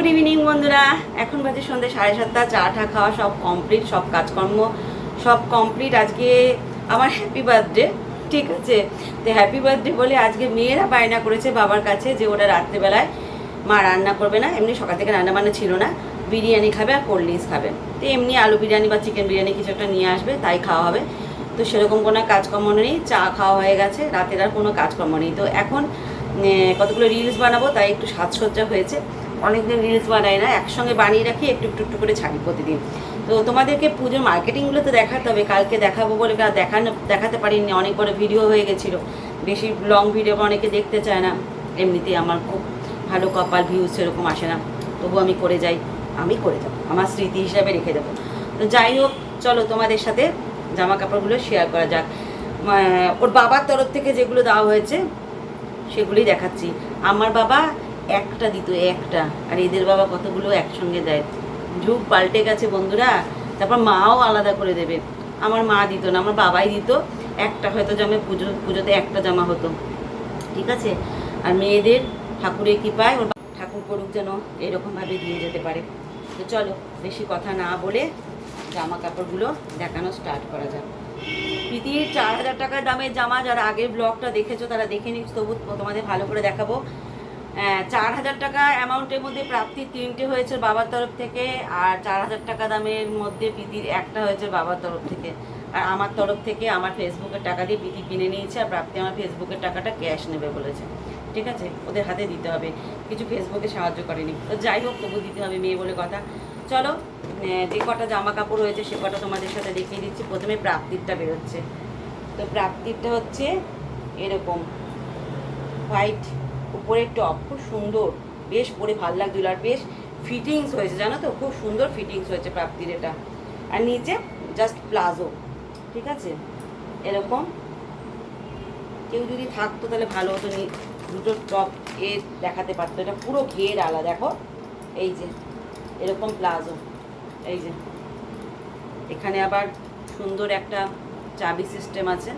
Good evening বন্ধুরা। এখন বাজে সন্ধ্যে সাড়ে সাতটা। চা টা খাওয়া সব কমপ্লিট সব কাজকর্ম সব কমপ্লিট আজকে আমার হ্যাপি বার্থডে ঠিক আছে? তো হ্যাপি বার্থডে বলে আজকে মেয়েরা বায়না করেছে বাবার কাছে যে ওরা রাত্রেবেলায় মা রান্না করবে না। এমনি সকাল থেকে রান্না বান্না ছিল না। বিরিয়ানি খাবে আর কোল্ড ড্রিঙ্কস খাবে। তো এমনি আলু বিরিয়ানি বা চিকেন বিরিয়ানি কিছু একটা নিয়ে আসবে, তাই খাওয়া হবে। তো সেরকম কোনো কাজকর্ম নেই। চা খাওয়া হয়ে গেছে। রাতের আর কোনো কাজকর্ম নেই। তো এখন কতগুলো রিলস বানাবো তাই একটু সাজসজ্জা হয়েছে। অনেকদিন রিলস বানাই না, একসঙ্গে বানিয়ে রাখি, একটু একটু একটু করে ছাড়ি প্রতিদিন। তো তোমাদেরকে পুজোর মার্কেটিংগুলো তো দেখাতে হবে, কালকে দেখাবো বলে দেখানো, দেখাতে পারিনি, অনেক বড় ভিডিও হয়ে গেছিল। বেশি লং ভিডিও অনেকে দেখতে চায় না, এমনিতেই আমার খুব ভালো কপাল ভিউজ সেরকম আসে না। তবু আমি করে যাই, আমি করে যাব, আমার স্মৃতি হিসাবে রেখে দেবো। তো যাই হোক, চলো তোমাদের সাথে জামা কাপড়গুলো শেয়ার করা যাক। ওর বাবার তরফ থেকে যেগুলো দেওয়া হয়েছে, সেগুলোই দেখাচ্ছি। আমার বাবা একটা দিত, একটা। আর এদের বাবা কতগুলো একসঙ্গে দেয়। যুগ পাল্টে গেছে বন্ধুরা, তারপর মাও আলাদা করে দেবে। আমার মা দিত না, আমার বাবাই দিত। একটা হয়তো জামে পুজো, পুজোতে একটা জামা হতো। ঠিক আছে? আর মেয়েদের ঠাকুরের কৃপায় ওর বা- ঠাকুর করুক যেন এরকমভাবে দিয়ে যেতে পারে। তো চলো, বেশি কথা না বলে জামা কাপড়গুলো দেখানো স্টার্ট করা যাক। পৃথিবীর চার হাজার টাকার দামের জামা, যারা আগের ব্লগটা দেখেছ তারা দেখে নিস তবু তোমাদের ভালো করে দেখাবো। চার হাজার টাকা অ্যামাউন্টের মধ্যে প্রাপ্তি তিনটে হয়েছে বাবার তরফ থেকে, আর চার হাজার টাকা দামের মধ্যে প্রীতির একটা হয়েছে বাবার তরফ থেকে। আর আমার তরফ থেকে আমার ফেসবুকের টাকা দিয়ে প্রীতি কিনে নিয়েছে, আর প্রাপ্তি আমার ফেসবুকের টাকাটা ক্যাশ নেবে বলেছে। ঠিক আছে? ওদের হাতে দিতে হবে। কিছু ফেসবুকে সাহায্য করেনি। তো যাই হোক তবু দিতে হবে মেয়ে বলে কথা। চলো যে কটা জামা কাপড় হয়েছে সে কটা তোমাদের সাথে দেখিয়ে দিচ্ছি। প্রথমে প্রাপ্তিরটা বেরোচ্ছে। তো প্রাপ্তিরটা হচ্ছে এরকম হোয়াইট উপরের টপ খুব সুন্দর। বেশ পরে ভালো লাগছিল আর বেশ ফিটিংস হয়েছে, জানো তো? খুব সুন্দর ফিটিংস হয়েছে প্রাপ্তির এটা। আর নিচে জাস্ট প্লাজো, ঠিক আছে? এরকম। কেউ যদি থাকতো তাহলে ভালো হতো। নি দুটো টপ এ দেখাতে পারতো। এটা পুরো ঘের আলা, দেখো। এই যে, এরকম প্লাজো। এই যে। এখানে আবার সুন্দর একটা চাবি সিস্টেম আছে।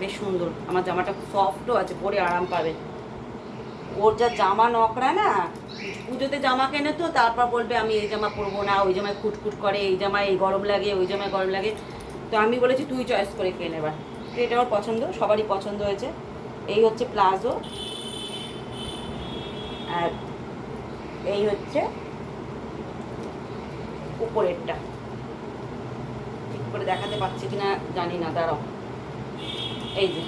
বেশ সুন্দর। আমার জামাটা সফটও আছে, পরে আরাম পাবে। ওর যা জামা নকরা না, পুজোতে জামা কেনে তো, তারপর বলবে আমি এই জামা পরবো না, ওই জামায় খুটখুট করে, এই জামায় এই গরম লাগে, ওই জামায় গরম লাগে। তো আমি বলেছি, তুই চয়েস করে কেনে এবার। এটা ওর পছন্দ, সবারই পছন্দ হয়েছে। এই হচ্ছে প্লাজো আর এই হচ্ছে উপরেরটা। ঠিক করে দেখাতে পারছি কিনা জানি না, দাঁড়াও। এই যে,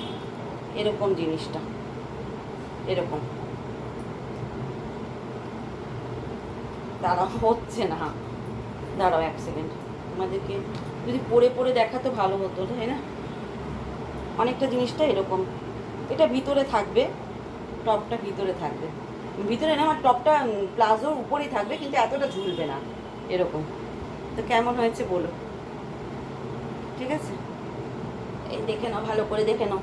এরকম জিনিসটা। এরকম। দাঁড়াও হচ্ছে না। দাঁড়াও এক সেকেন্ড তোমাদেরকে যদি পরে পরে দেখাতে ভালো হতো, তাই না? অনেকটা জিনিসটা এরকম। এটা ভিতরে থাকবে, টপটা ভিতরে থাকবে। ভিতরে না, আমার টপটা প্লাজোর উপরেই থাকবে, কিন্তু এতটা ঝুলবে না। এরকম। তো কেমন হয়েছে বলো? ঠিক আছে? এই দেখে নাও, ভালো করে দেখে নাও।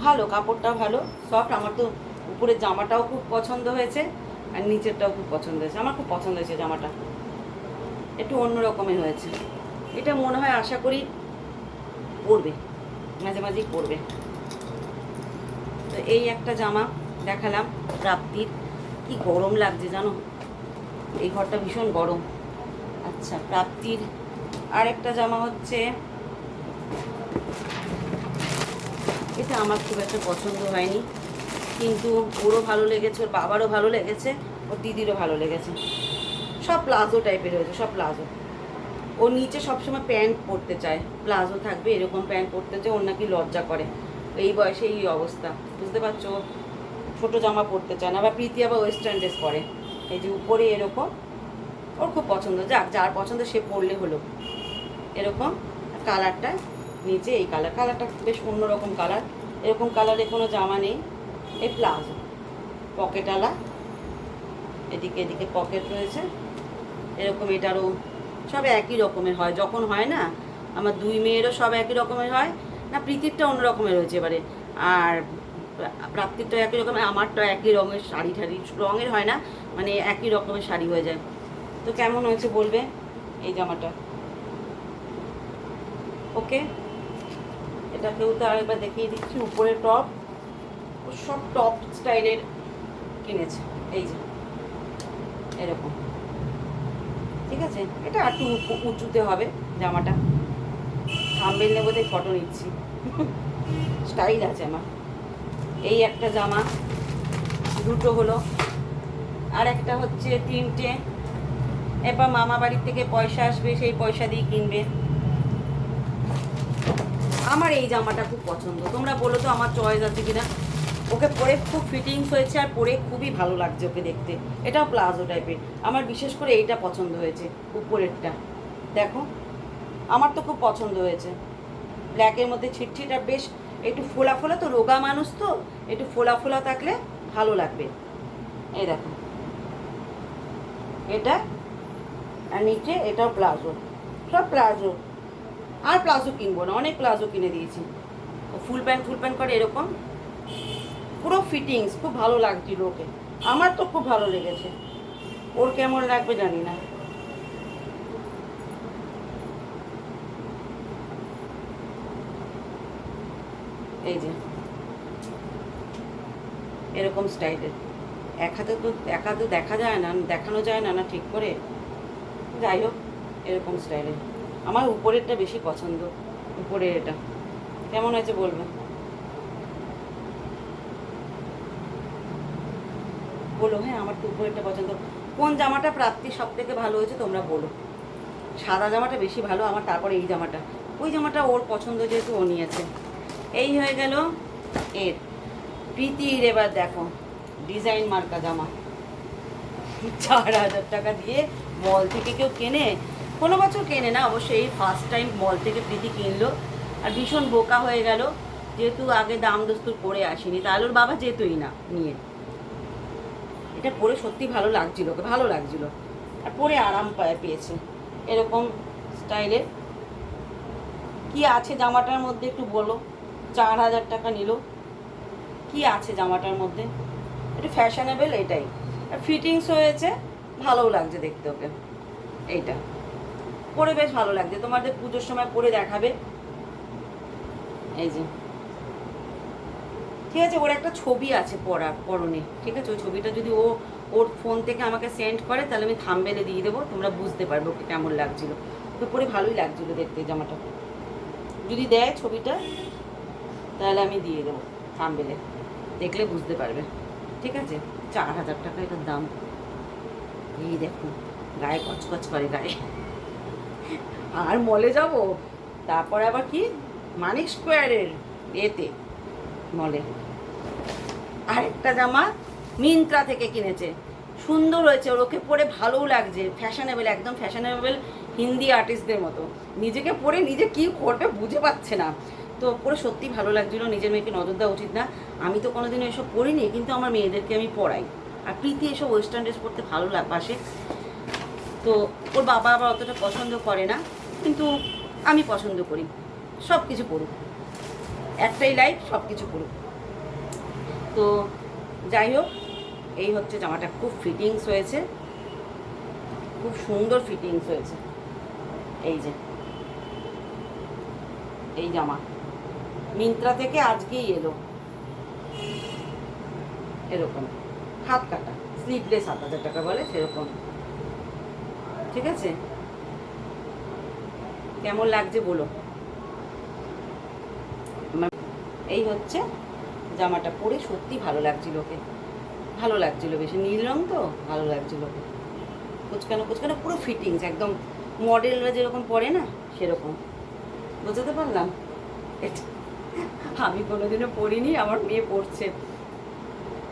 ভালো, কাপড়টা ভালো সফট আমার তো উপরের জামাটাও খুব পছন্দ হয়েছে। আর নিচেরটাও খুব পছন্দ হয়েছে। আমার খুব পছন্দ হয়েছে জামাটা। একটু অন্য রকমের হয়েছে। এটা মনে হয় আশা করি পরবে। মাঝে মাঝেই পরবে। তো এই একটা জামা দেখালাম প্রাপ্তির কি গরম লাগছে জানো? এই ঘরটা ভীষণ গরম। আচ্ছা প্রাপ্তির আর একটা জামা হচ্ছে। এটা আমার খুব একটা পছন্দ হয়নি। কিন্তু ওরও ভালো লেগেছে, ওর বাবারও ভালো লেগেছে, ওর দিদিরও ভালো লেগেছে। সব প্লাজো টাইপের হয়েছে, সব প্লাজো। ও নিচে সবসময় প্যান্ট পরতে চায়, প্লাজো থাকবে, এরকম প্যান্ট পরতে চায়, ওর নাকি লজ্জা করে। এই বয়সে এই অবস্থা, বুঝতে পারছ? ছোটো জামা পরতে চায় না, আবার প্রীতি আবার ওয়েস্টার্ন ড্রেস পরে। এই যে উপরে এরকম, ওর খুব পছন্দ, যাক, যার পছন্দ সে পরলে হলো। এরকম কালারটা নিচে এই কালার কালারটা বেশ অন্যরকম কালার এরকম কালারে কোনো জামা নেই। এই প্লাজো পকেটওয়ালা এদিকে এদিকে পকেট রয়েছে। এরকম এটারও সব একই রকমের হয়। যখন হয় না, আমার দুই মেয়েরও সব একই রকমের হয়। না, প্রীতিরটা অন্য রকমের হয়েছে এবারে। আর প্রাপ্তিরটা একই রকমের আমারটা একই রঙের শাড়ি ঠাড়ি, রঙের হয় না মানে একই রকমের শাড়ি হয়ে যায়। তো কেমন হয়েছে বলবে? এই জামাটা। ওকে এটাকেও তো আরেকবার দেখিয়ে দিচ্ছি উপরে টপ সব টপ স্টাইলের কিনেছে। এই যে, এরকম। ঠিক আছে? এটা একটু উঁচুতে হবে জামাটা। থাম্বেল নেব তাই ফটো নিচ্ছি। স্টাইল আছে আমার। এই একটা জামা, দুটো হলো। আর একটা হচ্ছে তিনটে। এবার মামা বাড়ির থেকে পয়সা আসবে, সেই পয়সা দিয়ে কিনবে। আমার এই জামাটা খুব পছন্দ। তোমরা বলো তো আমার চয়েস আছে কিনা। ওকে পরে খুব ফিটিংস হয়েছে আর পরে খুবই ভালো লাগছে ওকে দেখতে। এটাও প্লাজো টাইপের। আমার বিশেষ করে এইটা পছন্দ হয়েছে, উপরেরটা। দেখো, আমার তো খুব পছন্দ হয়েছে। ব্ল্যাকের মধ্যে ছিটছিটা বেশ, একটু ফোলা ফোলা তো, রোগা মানুষ তো, একটু ফোলা ফোলা থাকলে ভালো লাগবে। এই দেখো। এটা, আর নিচে এটাও প্লাজো। সব প্লাজো। আর প্লাজো কিনবো না, অনেক প্লাজো কিনে দিয়েছি। ফুল প্যান্ট ফুল প্যান্ট করে এরকম। পুরো ফিটিংস খুব ভালো লাগছিল ওকে। আমার তো খুব ভালো লেগেছে। ওর কেমন লাগবে জানি না। এই যে। এরকম স্টাইলের এক হাতে তো, এক হাতে দেখা যায় না, দেখানো যায় না না ঠিক করে। যাই হোক, এরকম স্টাইলের আমার উপরেরটা বেশি পছন্দ উপরের এটা। কেমন হয়েছে বলবে? বলো হ্যাঁ আমার তো উপরেরটা পছন্দ। কোন জামাটা প্রাপ্তি সব থেকে ভালো হয়েছে তোমরা বলো। সাদা জামাটা বেশি ভালো, আমার তারপরে এই জামাটা। ওই জামাটা ওর পছন্দ যেহেতু ও নিয়েছে। এই হয়ে গেল এর। প্রীতির এবার দেখো, ডিজাইন মার্কা জামা। চার হাজার টাকা দিয়ে মল থেকে কেউ কেনে, কোনো বছর কেনে না অবশ্যই এই ফার্স্ট টাইম মল থেকে প্রীতি কিনলো। আর ভীষণ বোকা হয়ে গেল, যেহেতু আগে দাম দস্তুর পরে আসেনি, তাহলে ওর বাবা যেতই না নিয়ে। এটা পরে সত্যি ভালো লাগছিল ওকে, ভালো লাগছিল। আর পরে আরাম পায় পেয়েছে। এরকম স্টাইলের কি আছে জামাটার মধ্যে একটু বলো? চার হাজার টাকা নিল। কি আছে জামাটার মধ্যে? একটু ফ্যাশনেবল এটাই। আর ফিটিংস হয়েছে, ভালোও লাগছে দেখতে ওকে। এইটা। পরে বেশ ভালো লাগছে। তোমাদের পুজোর সময় পরে দেখাবে। এই যে। ঠিক আছে, ওর একটা ছবি আছে পড়া পরনে ঠিক আছে? ওই ছবিটা যদি ও, ওর ফোন থেকে আমাকে সেন্ড করে, তাহলে আমি থামবেলে দিয়ে দেবো, তোমরা বুঝতে পারবে ওকে কেমন লাগছিল। তো পরে ভালোই লাগছিল দেখতে জামাটা। যদি দেয় ছবিটা, তাহলে আমি দিয়ে দেবো থামবেলে দেখলে বুঝতে পারবে। ঠিক আছে? চার হাজার টাকা এটার দাম। এই দেখো, গায়ে কচকচ করে গায়ে। আর মলে যাব? তারপরে আবার কি? মানিক স্কোয়ারের এতে। মলে। আরেকটা জামা মিন্ত্রা থেকে কিনেছে। সুন্দর হয়েছে, ওর ওকে পরে ভালোও লাগছে ফ্যাশনেবল একদম ফ্যাশনেবল হিন্দি আর্টিস্টদের মতো। নিজেকে পরে নিজে কি করবে বুঝে পাচ্ছে না। তো পরে সত্যি ভালো লাগছিল, নিজের মেয়েকে নজর দেওয়া উচিত না। আমি তো কোনোদিনও এসব পরিনি, কিন্তু আমার মেয়েদেরকে আমি পড়াই। আর প্রীতি এসব ওয়েস্টার্ন ড্রেস পরতে ভালো লাগবাসে তো ওর বাবা আবার অতটা পছন্দ করে না, কিন্তু আমি পছন্দ করি। সব কিছু পড়ুক। একটাই লাইফ সব কিছু পড়ুক তো যাই হোক, এই হচ্ছে জামাটা। খুব ফিটিংস হয়েছে। খুব সুন্দর ফিটিংস হয়েছে। এই যে। এই জামা। মিন্ত্রা থেকে আজকেই এলো। এরকম। হাত কাটা। স্লিভলেস সাত হাজার টাকা বলে, সেরকম। ঠিক আছে? কেমন লাগছে বলো আমার- এই হচ্ছে জামাটা পরে সত্যি ভালো লাগছিল ওকে। ভালো লাগছিল বেশি। নীল রং তো? ভালো লাগছিল ওকে। কুচকানো কুচকানো, পুরো ফিটিংস একদম মডেলরা যেরকম পরে না, সেরকম। বোঝাতে পারলাম? আমি কোনোদিনও পরিনি, আমার মেয়ে পড়ছে।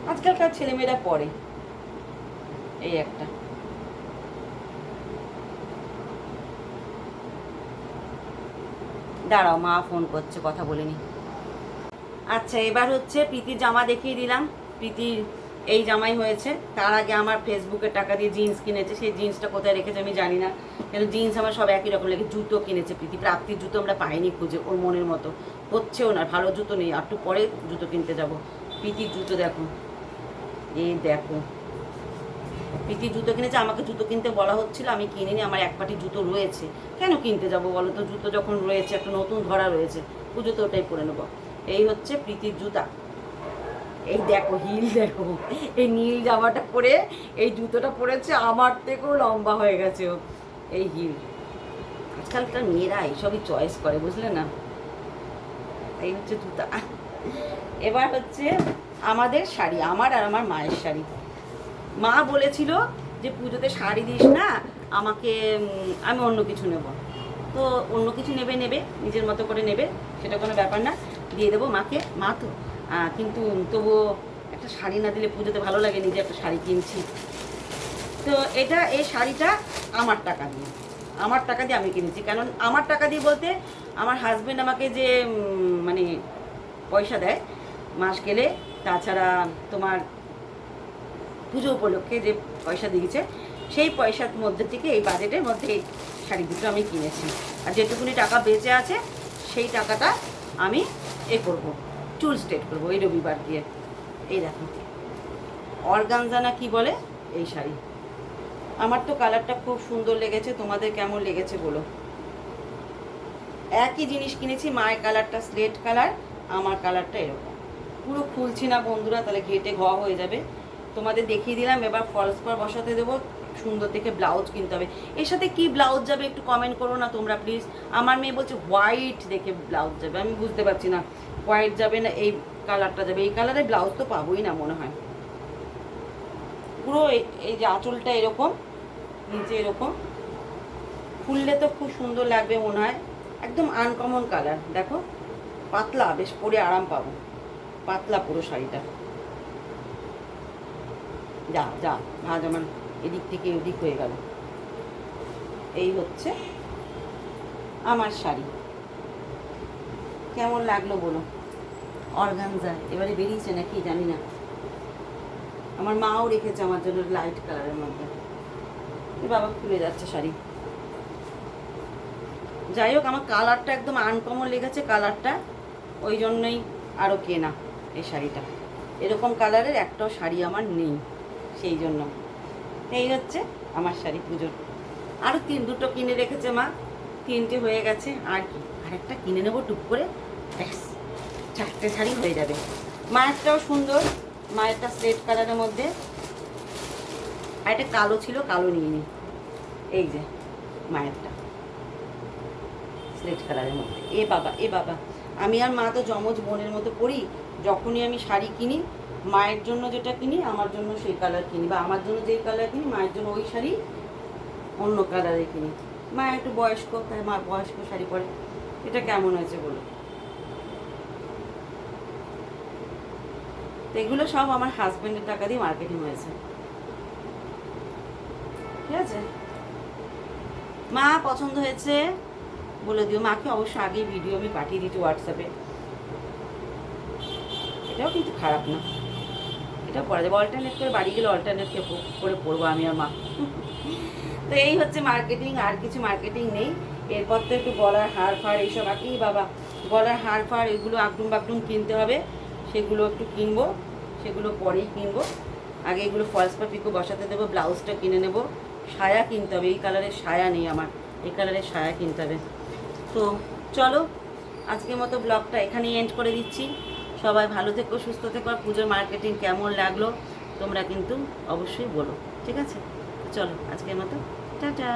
আজকালকার ছেলেমেয়েরা পরে। এই একটা। দাঁড়াও, মা ফোন করছে, কথা বলিনি আচ্ছা এবার হচ্ছে প্রীতির জামা দেখিয়ে দিলাম। প্রীতির এই জামাই হয়েছে। তার আগে আমার ফেসবুকে টাকা দিয়ে জিন্স কিনেছে। সেই জিন্সটা কোথায় রেখেছে আমি জানি না। কেন জিন্স আমার সব একই রকম লাগে জুতো কিনেছে প্রীতি। প্রাপ্তির জুতো আমরা পাইনি খুঁজে, ওর মনের মতো। হচ্ছেও না, ভালো জুতো নেই। একটু পরে জুতো কিনতে যাব। প্রীতির জুতো দেখো। এই দেখো। প্রীতি জুতো কিনেছে। আমাকে জুতো কিনতে বলা হচ্ছিল, আমি কিনিনি। আমার এক পাটি জুতো রয়েছে। কেন কিনতে যাব বলো তো? জুতো যখন রয়েছে, একটা নতুন ধরা রয়েছে। পুজো তো ওটাই পরে নেব। এই হচ্ছে প্রীতির জুতা। এই দেখো, হিল দেখো, এই নীল জামাটা পরে, এই জুতোটা পরেছে, আমার থেকেও লম্বা হয়ে গেছে ও, এই হিল। আজকালকার মেয়েরা এইসবই চয়েস করে, বুঝলে না? এই হচ্ছে জুতা। এবার হচ্ছে আমাদের শাড়ি, আমার আর আমার মায়ের শাড়ি। মা বলেছিল যে, পুজোতে শাড়ি দিস না, আমাকে আমি অন্য কিছু নেব। তো অন্য কিছু নেবে নেবে, নিজের মতো করে নেবে, সেটা কোনো ব্যাপার না। দিয়ে দেবো মাকে, মা তো। কিন্তু তবুও একটা শাড়ি না দিলে পুজোতে ভালো লাগে নিজে একটা শাড়ি কিনছি। তো এটা, এই শাড়িটা আমার টাকা দিয়ে। আমার টাকা দিয়ে আমি কিনেছি। কারণ আমার টাকা দিয়ে বলতে আমার হাজবেন্ড আমাকে যে মানে পয়সা দেয় মাস গেলে, তাছাড়া তোমার পুজো উপলক্ষে যে পয়সা দিয়েছে, সেই পয়সার মধ্যে থেকে, এই বাজেটের মধ্যে এই শাড়ি দুটো আমি কিনেছি। আর যেটুকুনি টাকা বেঁচে আছে, সেই টাকাটা আমি করব, চুল স্ট্রেট করব, এই রবিবার দিয়ে। এই দেখো। অর্গানজা না কি বলে? এই শাড়ি। আমার তো কালারটা খুব সুন্দর লেগেছে, তোমাদের কেমন লেগেছে বলো। একই জিনিস কিনেছি, মায়ের কালারটা স্লেট কালার, আমার কালারটা এরকম। পুরো খুলছি না বন্ধুরা, তাহলে ঘেটে ঘ হয়ে যাবে। তোমাদের দেখিয়ে দিলাম, এবার ফলস পর বসাতে দেবো। সুন্দর দেখে ব্লাউজ কিনতে হবে। এর সাথে কি ব্লাউজ যাবে একটু কমেন্ট করো না তোমরা প্লিজ আমার মেয়ে বলছে হোয়াইট দেখে ব্লাউজ যাবে, আমি বুঝতে পারছি না। হোয়াইট যাবে না, এই কালারটা যাবে। এই কালারে ব্লাউজ তো পাবোই না মনে হয়। পুরো এই- এই যে আঁচলটা এরকম, নিচে এরকম। ফুললে তো খুব সুন্দর লাগবে মনে হয়। একদম আনকমন কালার দেখো। পাতলা, বেশ পরে আরাম পাবো। পাতলা পুরো শাড়িটা। যা যা ভাজ আমার এদিক থেকে ওদিক হয়ে গেল। এই হচ্ছে আমার শাড়ি। কেমন লাগল বলো? অর্গানজা, এবারে বেরিয়েছে নাকি জানি না। আমার মাও রেখেছে আমার জন্য লাইট কালারের মধ্যে। বাবা, খুলে যাচ্ছে শাড়ি। যাই হোক, আমার কালারটা একদম আনকমন লেগেছে কালারটা ওই জন্যই আরও কেনা এই শাড়িটা। এরকম কালারের একটাও শাড়ি আমার নেই। সেই জন্য। এই হচ্ছে আমার শাড়ি পুজোর। আরও তিন, দুটো কিনে রেখেছে মা। তিনটে হয়ে গেছে। আর কি? আরেকটা কিনে নেব টুক করে। ব্যাস, চারটে শাড়ি হয়ে যাবে। মায়েরটাও সুন্দর। মায়েরটা স্লেট কালারের মধ্যে। আর একটা কালো ছিল, কালো নিয়ে নি। এই যে, মায়েরটা। স্লেট কালারের মধ্যে। এ বাবা এ বাবা। আমি আর মা তো যমজ বোনের মতো পড়ি যখনই আমি শাড়ি কিনি, মায়ের জন্য যেটা কিনি, আমার জন্য সেই কালার কিনি। বা আমার জন্য যেই কালার কিনি, মায়ের জন্য ওই শাড়ি অন্য কালারে কিনি। মা একটু বয়স্ক, তাই মা বয়স্ক শাড়ি পরে। এটা কেমন হয়েছে বলো তো এগুলো সব আমার হাজব্যান্ডের টাকা দিয়ে মার্কেটিং হয়েছে। ঠিক আছে? মা পছন্দ হয়েছে, বলে দিও। মাকে অবশ্য আগে ভিডিও আমি পাঠিয়ে দিচ্ছি হোয়াটসঅ্যাপে এটাও কিন্তু খারাপ না। এটাও পড়া যাবে। অল্টারনেট করে বাড়ি গেলে অল্টারনেট করে পড়ব আমি আর মা। তো এই হচ্ছে মার্কেটিং আর কিছু মার্কেটিং নেই। এরপর তো একটু গলার হাড় ফাড় এইসব আঁকি বাবা, গলার হাড় ফাড় এগুলো আগডুম বাগডুম কিনতে হবে। সেগুলো একটু কিনবো, সেগুলো পরেই কিনবো। আগে এগুলো ফলস পা পিকো বসাতে দেবো ব্লাউজটা কিনে নেব। সায়া কিনতে হবে, এই কালারের সায়া নেই আমার। এই কালারের সায়া কিনতে হবে। তো চলো, আজকের মতো ব্লগটা এখানেই এন্ড করে দিচ্ছি। সবাই ভালো থেকো, সুস্থ থেকো, আর পুজোর মার্কেটিং কেমন লাগল, তোমরা কিন্তু অবশ্যই বলো, ঠিক আছে? চলো, আজকের মতো, টাটা!